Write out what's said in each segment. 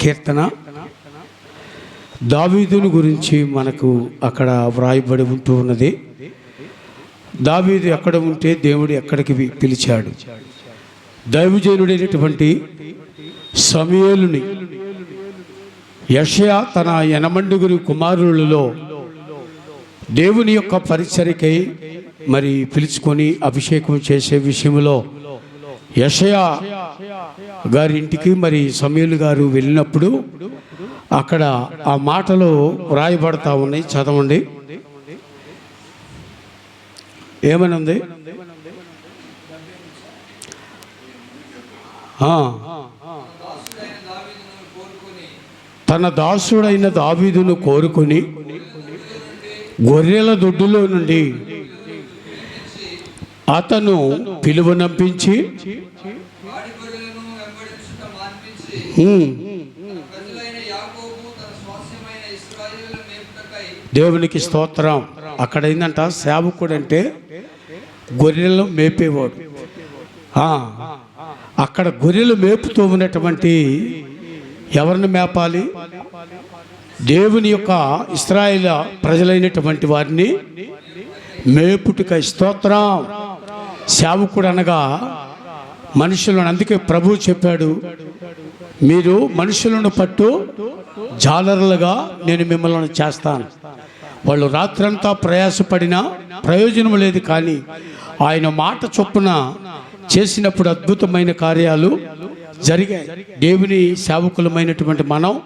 కీర్తన. దావీదుని గురించి మనకు అక్కడ వ్రాయబడి ఉంటూ ఉన్నది. దావీదు ఎక్కడ ఉంటే దేవుడు ఎక్కడికి పిలిచాడు. దైవజనుడైనటువంటి సమయలుని యషయా తన యనమండుగురి కుమారులలో దేవుని యొక్క పరిచరికై మరి పిలుచుకొని అభిషేకం చేసే విషయంలో యషయా గారి ఇంటికి మరి సమీల్ గారు వెళ్ళినప్పుడు అక్కడ ఆ మాటలు వ్రాయబడతా ఉన్నాయి. చదవండి. ఏమనుంది ఉంది? తన దాసుడైన దావీదును కోరుకొని గొర్రెల దొడ్డులో నుండి అతను పిలువ నంపించి దేవునికి స్తోత్రం. అక్కడ ఏంటంట సేవకుడు అంటే గొర్రెలు మేపేవాడు అక్కడ గొర్రెలు మేపుతూ ఉన్నటువంటి ఎవరిని మేపాలి? దేవుని యొక్క ఇస్రాయిల ప్రజలైనటువంటి వారిని మేపుటిక స్తోత్రం. సేవకుడు అనగా మనుషులను అందుకే ప్రభు చెప్పాడు మీరు మనుషులను పట్టు జాలరులుగా నేను మిమ్మల్ని చేస్తాను. వాళ్ళు రాత్రంతా ప్రయాసపడినా ప్రయోజనం లేదు కానీ ఆయన మాట చొప్పున చేసినప్పుడు అద్భుతమైన కార్యాలు జరిగాయి. దేవుని సేవకులమైనటువంటి మనం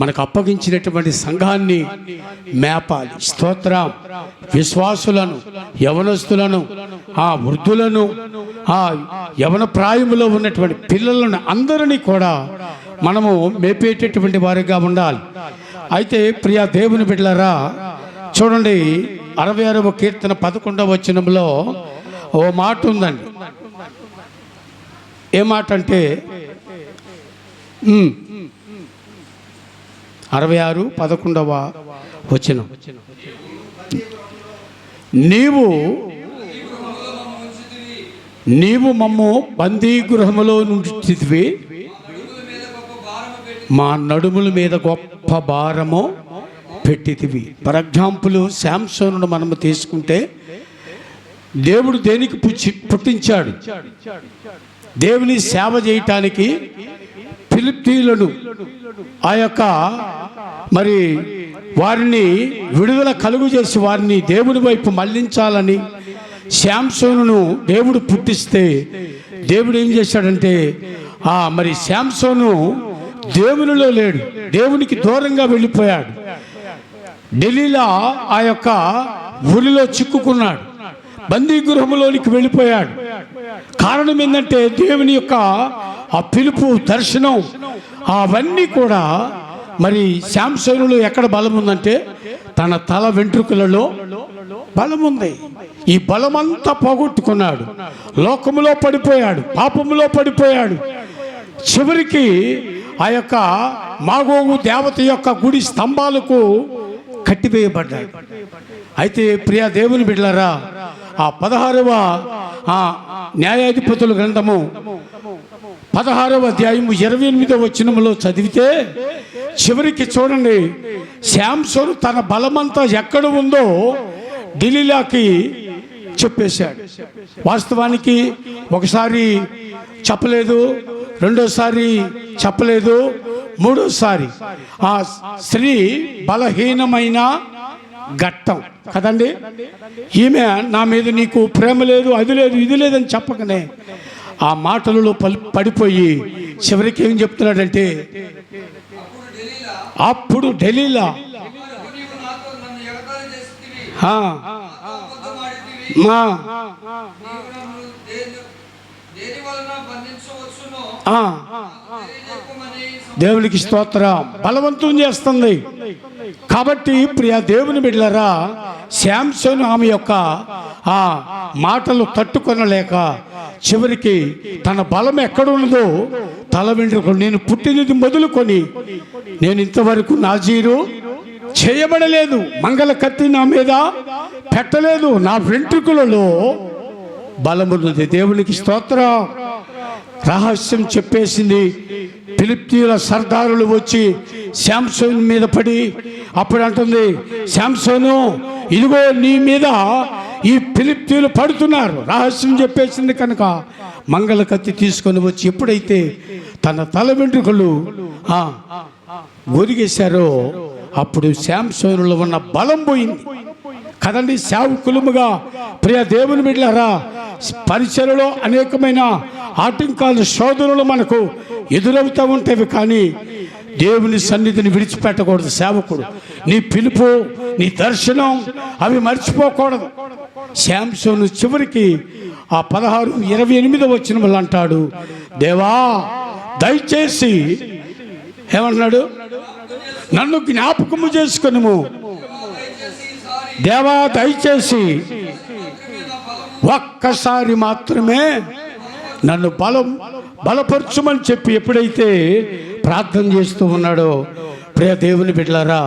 మనకు అప్పగించినటువంటి సంఘాన్ని మేపాలి. స్తోత్రం. విశ్వాసులను యవనస్తులను ఆ వృద్ధులను ఆ యవన ప్రాయములో ఉన్నటువంటి పిల్లలను అందరినీ కూడా మనము మేపేటటువంటి వారిగా ఉండాలి. అయితే ప్రియా దేవుని బిడ్డలారా చూడండి అరవై ఆరవ కీర్తన పదకొండవ వచనంలో ఓ మాట ఉందండి. ఏ మాట అంటే అరవై ఆరు పదకొండవ వచనం. నీవు నీవు మమ్ము బందీ గృహములో నుంచితివి మా నడుముల మీద గొప్ప భారము పెట్టితివి. ఫర్ ఎగ్జాంపుల్ శాంసోను మనము తీసుకుంటే దేవుడు దేనికి పుచ్చి పుట్టించాడు? దేవుని సేవ చేయటానికి ఫిలిప్తీలను ఆ యొక్క మరి వారిని విడుదల కలుగు చేసి వారిని దేవుని వైపు మళ్ళించాలని శాంసోను దేవుడు పుట్టిస్తే దేవుడు ఏం చేశాడంటే ఆ మరి శాంసోను దేవునిలో లేడు దేవునికి దూరంగా వెళ్ళిపోయాడు. ఢిల్లీలో ఆ యొక్క ఊరిలో చిక్కుకున్నాడు బందీ గృహంలోనికి వెళ్ళిపోయాడు. కారణం ఏంటంటే దేవుని యొక్క ఆ పిలుపు దర్శనం అవన్నీ కూడా మరి శాంసోనులో ఎక్కడ బలం ఉందంటే తన తల వెంట్రుకలలో బలం ఉంది ఈ బలమంతా పోగొట్టుకున్నాడు. లోకములో పడిపోయాడు. పాపములో పడిపోయాడు. చివరికి ఆ యొక్క మాగోగు దేవత యొక్క గుడి స్తంభాలకు కట్టివేయబడ్డాడు. అయితే ప్రియా దేవుని బిడ్డలారా ఆ పదహారవ న్యాయాధిపతుల గ్రంథము పదహారవ అధ్యాయము ఇరవై ఎనిమిదవ వచనములో చదివితే చివరికి చూడండి శాంసోను తన బలమంతా ఎక్కడ ఉందో ఢిల్లీలోకి చెప్పేశాడు. వాస్తవానికి ఒకసారి చెప్పలేదు రెండోసారి చెప్పలేదు మూడోసారి. ఆ స్త్రీ బలహీనమైన ఘట్టం. కదండి? ఈమె నా మీద నీకు ప్రేమ లేదు అది లేదు ఇది లేదని చెప్పకనే ఆ మాటలలో పడిపోయి చివరికి ఏం చెప్తున్నాడంటే అప్పుడు ఢిల్లీలో నీవు నాతో నన్ను ఎగతాళి చేసితివి ఆ, అబద్ధమాడితివి మా, నీవు నన్ను దేని దేని వలన బంధించవచ్చునో ఆ, తెలియజెప్పమని దేవునికి స్తోత్రం. బలవంతం చేస్తుంది. కాబట్టి ప్రియ దేవుని బిడ్డలరా శాంసన్ ఆమె యొక్క ఆ మాటలు తట్టుకొనలేక చివరికి తన బలం ఎక్కడున్నదో తల వెంట్రుకలు. నేను పుట్టినది మొదలుకొని నేను ఇంతవరకు నాజీరు చేయబడలేదు. మంగళ కత్తి నా మీద పెట్టలేదు. నా వెంట్రుకలలో బలమున్నది దేవునికి స్తోత్రం. రహస్యం చెప్పేసింది. ఫిలిప్తీల సర్దారులు వచ్చి శాంసోన్ మీద పడి అప్పుడు అంటుంది శాంసోను ఇదిగో నీ మీద ఈ ఫిలిప్తీలు పడుతున్నారు. రహస్యం చెప్పేసింది కనుక మంగళ కత్తి తీసుకొని వచ్చి ఎప్పుడైతే తన తల వెంట్రుకలు ఒరిగేశారో అప్పుడు శాంసోనులో ఉన్న బలం పోయింది. కదండి సేవకులుముగా ప్రియ దేవుని బిడ్డారా పరిచయలో అనేకమైన ఆటంకాలు శోధనలు మనకు ఎదురవుతూ ఉంటాయి కానీ దేవుని సన్నిధిని విడిచిపెట్టకూడదు సేవకుడు. నీ పిలుపు నీ దర్శనం అవి మర్చిపోకూడదు. శాంసోను చివరికి ఆ పదహారు ఇరవై ఎనిమిది వచ్చిన వాళ్ళు అంటాడు దేవా దయచేసి ఏమంటున్నాడు? నన్ను జ్ఞాపకము చేసుకునుము. దేవా దయచేసి ఒక్కసారి మాత్రమే నన్ను బలం బలపరచుమని చెప్పి ఎప్పుడైతే ప్రార్థన చేస్తూ ఉన్నాడో ప్రియ దేవుని బిడ్డలారా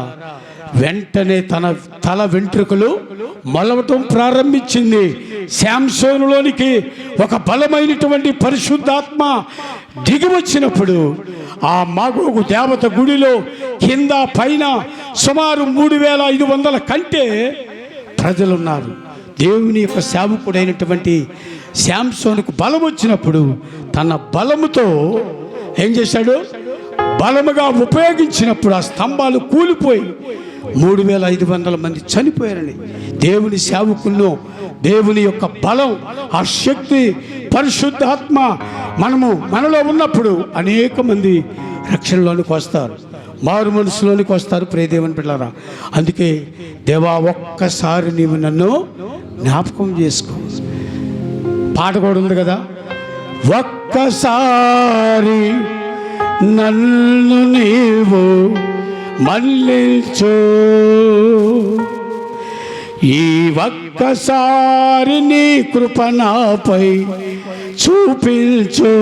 వెంటనే తన తల వెంట్రుకలు మొలవటం ప్రారంభించింది. శాంసోనులోనికి ఒక బలమైనటువంటి పరిశుద్ధాత్మ దిగి వచ్చినప్పుడు ఆ మాగోగు దేవత గుడిలో కింద పైన సుమారు మూడు వేల ఐదు వందల కంటే ప్రజలున్నారు. దేవుని యొక్క సేవకుడైనటువంటి శాంసోనుకు బలం వచ్చినప్పుడు తన బలముతో ఏం చేశాడు? బలముగా ఉపయోగించినప్పుడు ఆ స్తంభాలు కూలిపోయి మూడు వేల ఐదు వందల మంది చనిపోయారని దేవుని సేవకులను దేవుని యొక్క బలం ఆ శక్తి పరిశుద్ధాత్మ మనము మనలో ఉన్నప్పుడు అనేక మంది రక్షణలోనికి వస్తారు. మారు మనసులోనికి వస్తారు ప్రియదేవని పిల్లరా. అందుకే దేవా ఒక్కసారి నీవు నన్ను జ్ఞాపకం చేసుకో. పాట కూడా ఉంది కదా? ఒక్కసారి నన్ను నీవు మళ్ళించు. ఈ ఒక్కసారి నీ కృప నాపై చూపించు.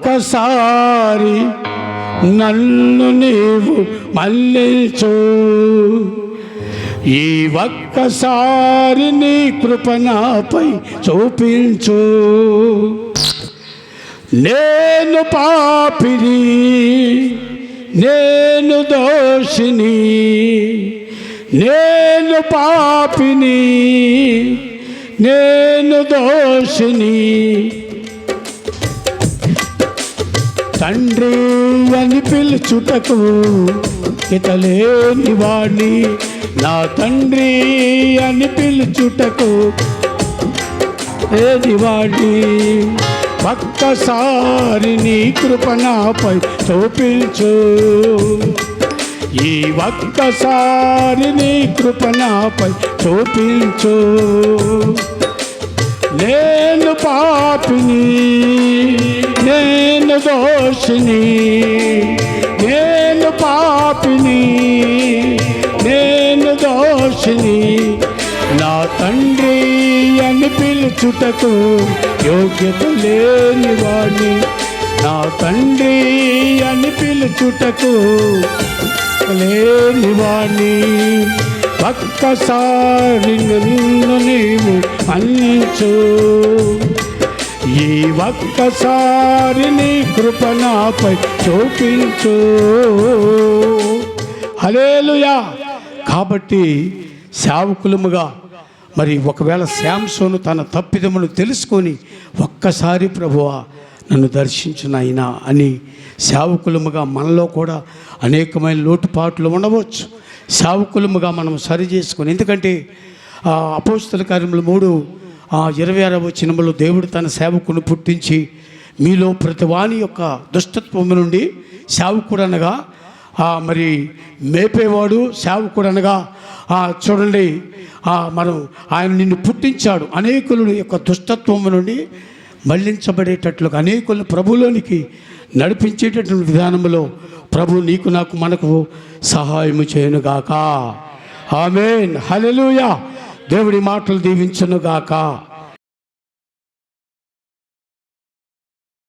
ఒక్కసారి నన్ను నీవు మళ్ళించు. ఈ ఒక్కసారి నీ కృప నాపై చూపించు. నేను పాపిని నేను దోషిని నేను పాపిని నేను దోషిని. తండ్రి అని పిలుచుటకు ఇతలేని వాణ్ణి నా తండ్రి అని పిలుచుటకు ఏది వాడి ఒక్కసారి నీ కృపణపై చూపించు. ఈ ఒక్కసారి నీ కృపణపై చూపించు. నేను పాపిని దోషిని నేను పాపిని నేను దోషిని. నా తండ్రి అని పిలుచుటకు యోగ్యత లేని వాణ్ణి. నా తండ్రి అని పిలుచుటకు లేని వాణ్ణి. ఒక్కసారి నిన్ను నీవు మన్నించు ఈ ఒక్కసారి నీ కృప నాపై చూపించు. హలేలుయా కాబట్టి సేవకులముగా మరి ఒకవేళ శాంసోను తన తప్పిదమును తెలుసుకొని ఒక్కసారి ప్రభువా నన్ను దర్శించునైనా అని సేవకులముగా మనలో కూడా అనేకమైన లోటుపాట్లు ఉండవచ్చు. సేవకులముగా మనం సరి చేసుకొని ఎందుకంటే అపోస్తుల కార్యములు మూడు ఆ ఇరవై ఆరవ వచనములో దేవుడు తన సేవకును పుట్టించి మీలో ప్రతి వాని యొక్క దుష్టత్వము నుండి సేవకుడు అనగా ఆ, మరి మేపేవాడు సేవకుడు అనగా ఆ, చూడండి ఆ, మనం ఆయన నిన్ను పుట్టించాడు. అనేకుల యొక్క దుష్టత్వము నుండి మళ్ళించబడేటట్లుగా అనేకులను ప్రభులోనికి నడిపించేటటువంటి విధానంలో ప్రభు నీకు నాకు మనకు సహాయము చేయనుగాక. ఆమెన్. హలెలుయా దేవుడి మాటలు దీవించునుగాక.